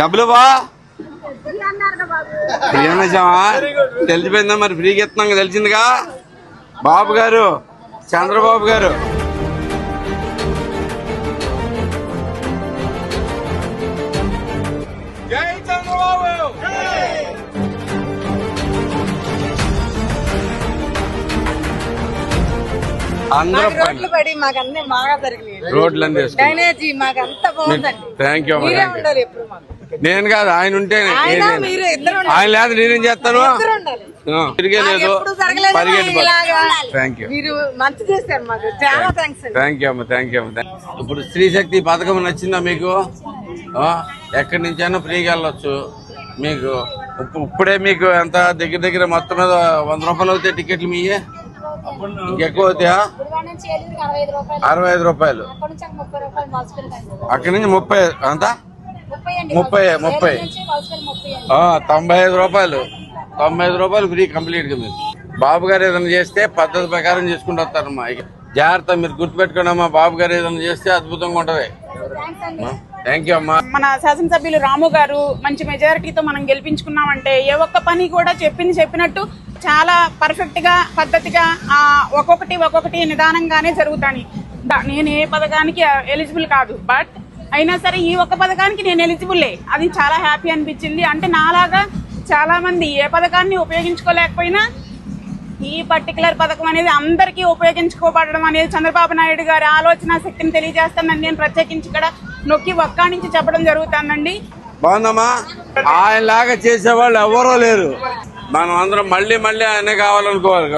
డబ్బులు బా ఫ్రీ అన్నచామా తెలిసిపోయిందా మరి? ఫ్రీగా ఇస్తున్నాం కదా, తెలిసిందిగా? బాబు గారు చంద్రబాబు గారు. జై చంద్రబాబు! అందరూ మాకు రోడ్లు పడి మాకు అన్ని బాగా జరిగినాయి. రోడ్లు అన్ని డ్రైనేజీ మాకు అంత బాగుందండి. థ్యాంక్ యూ అమ్మా. మీరే థ్యాంక్ యూ ఉండాలి ఎప్పుడు మాకు. నేను కాదు ఆయన ఉంటే ఆయన మీరు ఇద్దరు ఉండాలి. ఆయన లేదు నేనేం చేస్తాను? ఇద్దరు ఉండాలి. ఆ, తిరిగే మాకు లేదు ఎప్పుడు జరగలేదు పరిగెట్టి ఇలాగా. థ్యాంక్ యూ మీరు మంచి చేశారు మాకు. చాలా థ్యాంక్స్ అండి. థ్యాంక్ యూ అమ్మ. థ్యాంక్ యూ అమ్మ. ఇప్పుడు స్త్రీ శక్తి పథకం నచ్చిందా మీకు? ఎక్కడి నుంచైనా ఫ్రీగా వెళ్ళొచ్చు. మీకు ఇప్పు- ఇప్పుడే మీకు ఎంత దగ్గర దగ్గర మొత్తం మీద వంద రూపాయలు అవుతాయి టికెట్లు మీ? ఇంకెక్కువ అవుతాయా? అరవై ఐదు రూపాయలు. అక్కడి నుంచి ముప్పై అంతా? ముప్పై ముప్పై, తొంభై ఐదు రూపాయలు. తొంభై ఐదు రూపాయలు ఫ్రీ కంప్లీట్గా మీకు బాబు గారు ఏదైనా చేస్తే పద్ధతి ప్రకారం చేసుకుంటూ వస్తారమ్మా. జాగ్రత్త మీరు గుర్తుపెట్టుకోండి అమ్మా బాబు గారు ఏదైనా చేస్తే అద్భుతంగా ఉంటది. థ్యాంక్ యూ అమ్మా. మన శాసనసభ్యులు రాము గారు మంచి మెజారిటీతో మనం గెలిపించుకున్నామంటే ఏ ఒక్క పని కూడా చెప్పింది చెప్పినట్టు చాలా పర్ఫెక్ట్గా పద్ధతిగా ఆ, ఒక్కొక్కటి ఒక్కొక్కటి నిదానంగానే జరుగుతాయి. నేను ఏ పథకానికి ఎలిజిబుల్ కాదు. బట్ అయినా సరే ఈ ఒక్క పథకానికి నేను ఎలిజిబుల్లే అది చాలా హ్యాపీ అనిపించింది. అంటే నాలాగా చాలా మంది ఏ పథకాన్ని ఉపయోగించుకోలేకపోయినా ఈ పర్టికులర్ పథకం అనేది అందరికీ ఉపయోగించుకోబడడం అనేది చంద్రబాబు నాయుడు గారి ఆలోచన శక్తిని తెలియజేస్తానని నేను ప్రత్యేకించి ఇక్కడ నొక్కి ఒక్కా నుంచి చెప్పడం జరుగుతుందండి. బాగుందమ్మా ఆయన లాగా చేసేవాళ్ళు ఎవరో లేరు. మనం అందరం మళ్ళీ మళ్ళీ ఆయనే కావాలనుకోవాలి.